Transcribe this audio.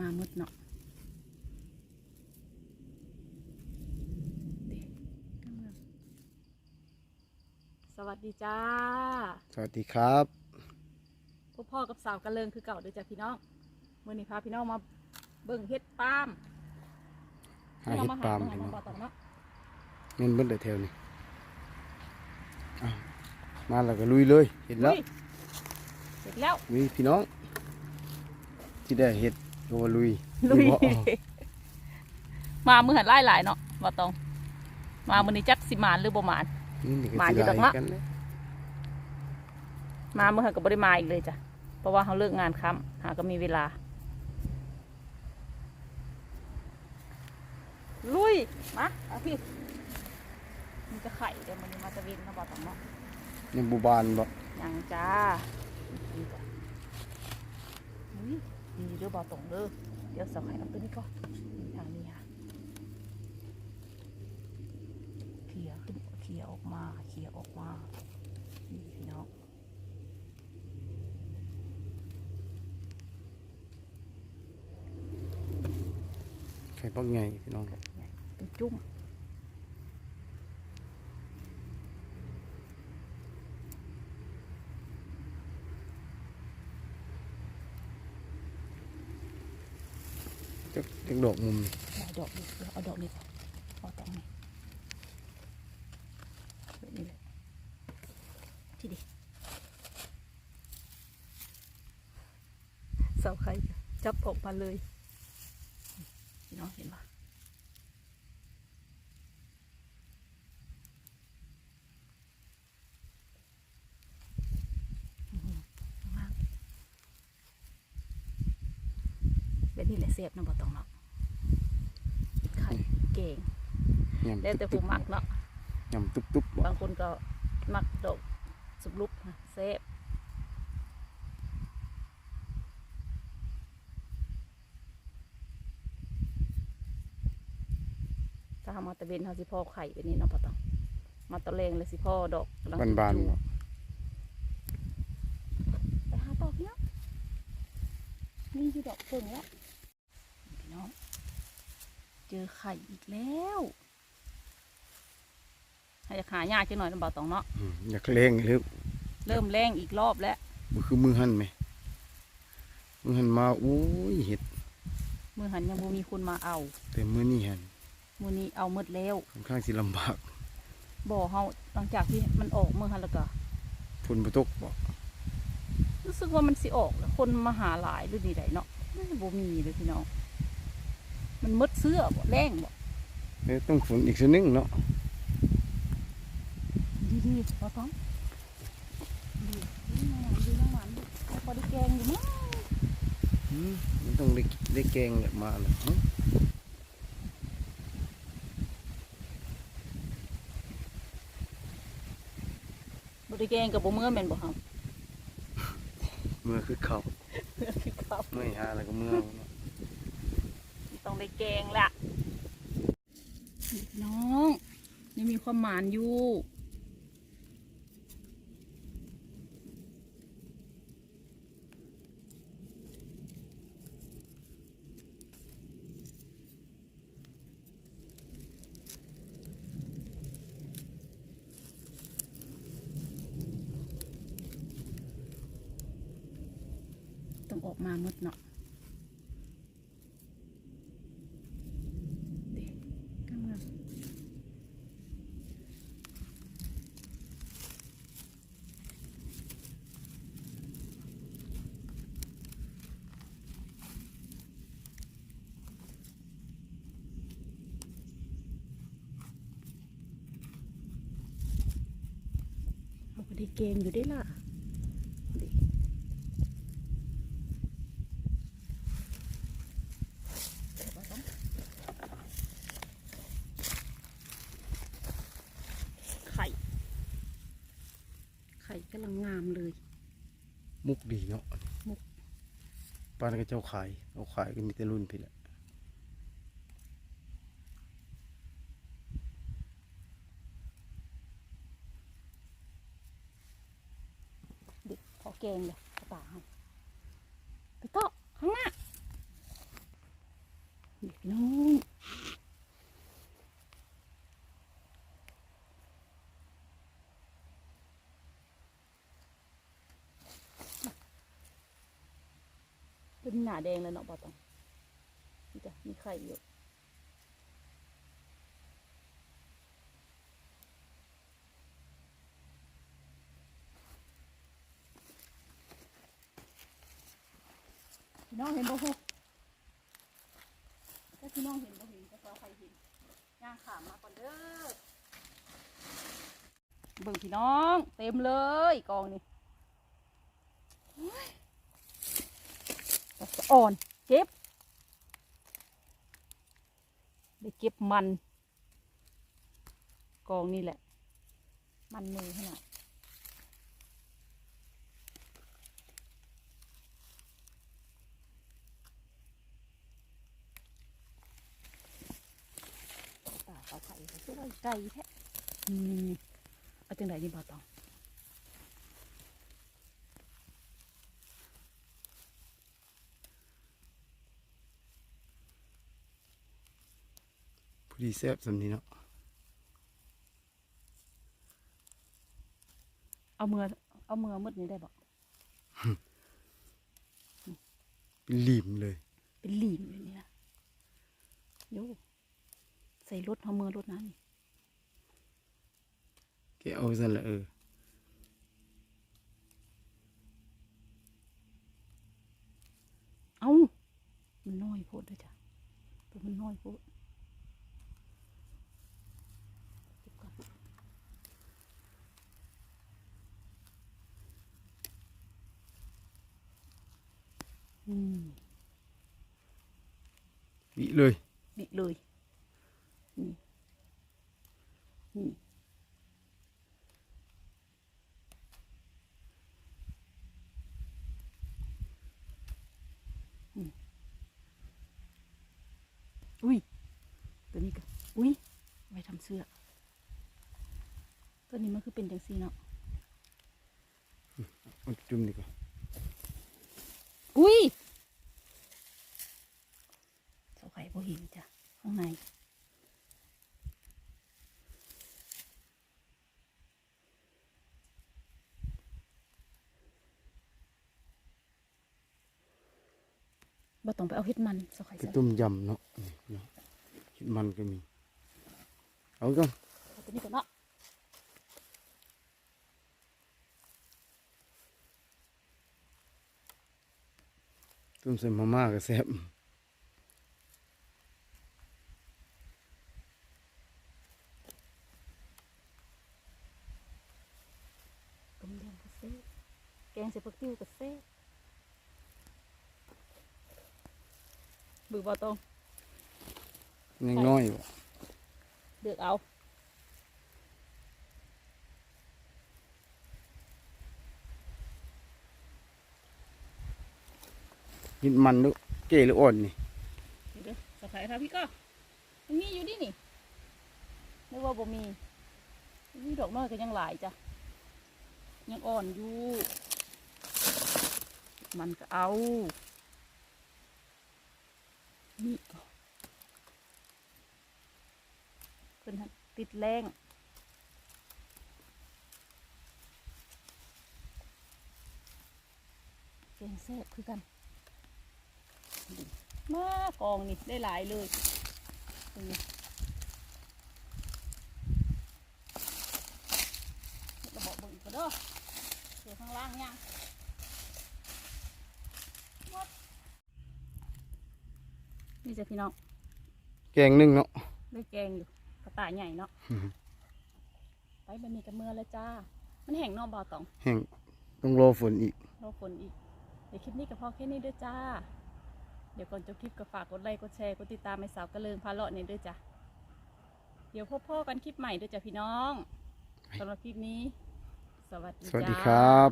มามืดเนาะเด็กสวัสดีจ้า สวัสดีครับพ่อพ่อกับสาวกันเลิงคือเก่าเด้อจ้ะพี่น้องเมื่อนี้พาพี่น้องมาเบิ่งเฮ็ดปาล์มหาเห็ดปาล์มให้พี่น้น้อองงบ่ต้องเนาะเงินเบิ้ลเดแถวนี่อ้าวมาแล้วก็ลุยเลยเห็นแล้วอุ้ยเสร็จแล้วมีพี่น้องที่ได้เห็ด ก็ว่าลุยลุยนี่บ่อ๋อมามือหันไล่หลายเนาะบ่ต้อง มามื้อนี้จักสิมานหรือบ่มาน นี่นี่ก็มาสิอยู่หดลาอกเนาะยกันเลยมามื้อหันก็บ่ได้มาอีกเลยจ้ะ เพราะว่าเขาเลิกงานค่ำหาก็มีเวลา ลุย มาเอาพี่มันจะไข่เดี๋ยวมันมาตะเวนมาบ่ต้องเนาะในหมู่บ้านบ่ยังจ้า นี่จ้ะอุ้ยนี่เด้อบ่ตรงเด้อเดี๋ยวสักให้เอาตัวนี้ก่อนนี่ทางนี้ค่ะเขี่ยขึ้นเขี่ยออกมาเขี่ยออกมานี่พี่น้องไข่ปักใหญ่พี่น้องเป็นจุ่ม จักจักดอกมุมเอาดอกนี้เอาดอกนี้ก่อนเอาตรงนี้แบบนี้เลยที่ดีเสาไข่จับออกมาเลยพี่น้องเห็นปะ ว่างแบบ นี้แหละเสียบเนาะบ่ต้องเนาะไข่เก่งยำแล้วแต่ผู้มักเนาะยำตุ๊บตุ๊บบ่บางคนก็มักดอกสุกลุกนะเซฟถ้าเรามาตะเวนเขาสิพ่อไข่แบบนี้เนาะบ่ต้องมาตะเลงเลยสิพ่อดอกกำลังบานๆจูบ่ไปหาต่อพี่น้องนี่คือดอกเพิ่งแล้วพี่ น้อง เจอไข่อีกแล้วให้หายากจังหน่อยน้ำเบาตองเนาะอืมอยากเล่งหรือเริ่มแรงอีกรอบแล้วบ่คือมือหั่นไหมมือหั่นมาโอ้ยเห็ดมือหันยังบ่มีคนมาเอา แต่มื้อนี้หั่นมือนี้เอาหมดแล้วค่อนข้างสิลำบากบ่อเฮาหลังจากที่มันออกมือหันแล้วก็ฝนบ่ตกบ่รู้สึกว่ามันสิออกแล้วคนมาหาหลายหรือดีใดเนาะไม่บ่มีเลยพี่น้อง มันหมดเสื้อบ่แรงบ่เอ้ยต้องฝนอีกสักนึงเนาะดีๆบ่ต้องดีดีน้ำมันดีน้ำมันเอาพอได้แกงอยู่มั้งอืมมันต้องได้ได้แกงแบบมาแล้วหึบริแกงกับบ่เมื่อแม่นบ่ครับเมื่อคือเขาคือครับเมื่อยหาแล้วก็เมื่อเอาเนาะ ต้องได้แกงแหละน้องยังมีความหมานอยู่ต้องออกมาหมดเนาะเด็กกำลังเอา ไปได้เกงอยู่ได้ล่ะเด็กไข่ ไข่กำลังงามเลย มุกดีเนาะ มุก ปานก็เจ้าขาย เอาขายก็มีแต่รุ่นพี่แหละ เด็ กขอแกงเลยกระต่าให้ไปโต๊ะข้างหน้าพี่น้องเป็นหนาแดงเลยเนาะบอตองนี่จ้ะมีไข่อยู่ พี่น้องเห็นบ่ฮู้ถ้าพี่น้องเห็นบ่เห็นก็ขอใครเห็นย่างขามมาก่อนเด้อเบิ่งพี่น้อง เต็มเลยกองนี่โอ้ยดอกสะอ่อนเก็บได้เก็บมัน กองนี่แหละ มันมือขนาดตา เขาไข่เขาช่วยไก่แท้นี่เอาจังไดนี่บ่ตองผู้ดีแซ่บสำนี้เนาะเอามือเอามือมืดนี่ได้บ่เป็นหลีมเลย เป็นหลีมอยู่นี่นะโย ใส่รถเอามือรถน้ำนี่แกเอาซั่นละเออเอ้ามันน้อยโพดเลยจ้ะตัวมันน้อยโพดเก็บก่อนอืมวิเลย บิเลย นี่ นี่ อืม อุ้ย ตัวนี้ก็อุ้ย ไว้ทำเสื้อ ตัวนี้มันคือเป็นจังสีเนาะเอาจุ่มดีกว่า อุ้ยเสาไข่บ่เห็นจ้ะข้างใน บ่ต้องไปเอาเห็ดมันเสาไข่ไปใส่ต้มยำเนาะนี่เนาะคิดมันก็มี เอาก่อนเอาตัวนี้ก่อนเนาะต้มใส่มาม่าก็แซ่บต้มยำกระเซ่แกงใส่ผักติ้วกระเซ่บื อบ่ตรงยังน้อยบ่เลือกเอาคิดมันดูเก๋หรืออ่อนนี่เดี๋ยวเด้อสะไข่ครับพี่ก็มันมีอยู่ดินี่นึกว่าบ่มีนี่ดอกน้อยก็ยังหลายจ้ะ ยังอ่อนอยู่ มันก็เอา นี่เพิ่นทันติดแรงเก่งแซ่บคือกัน มากองนี่ได้หลายเลยนี่ระบอกบิ่งก็เด้อเสือข้างล่างยังหมด นี่จ้ะพี่น้องแกงนึ่งเนาะได้แกงอยู่กระต่ายใหญ่เนาะอือฮึไปบันนี้กับเมื่อแล้วจ้า มันแห้งเนอกบ่อตองแห้งต้องรอฝนอีกรอฝนอีก เดี๋ยวคลิปนี้ก็พอแค่นี้เด้วยจ้า เดี๋ยวก่อนจบคลิปก็ฝากกดไลค์กดแชร์กดติดตามให้สาวกระเลิงพาเลาะนี่ด้วยจ้ะเดี๋ยวพบพ่อกันคลิปใหม่ด้วยจ้ะพี่น้องสำหรับคลิปนี้ สวัสดีสวัสดีจ้าครับ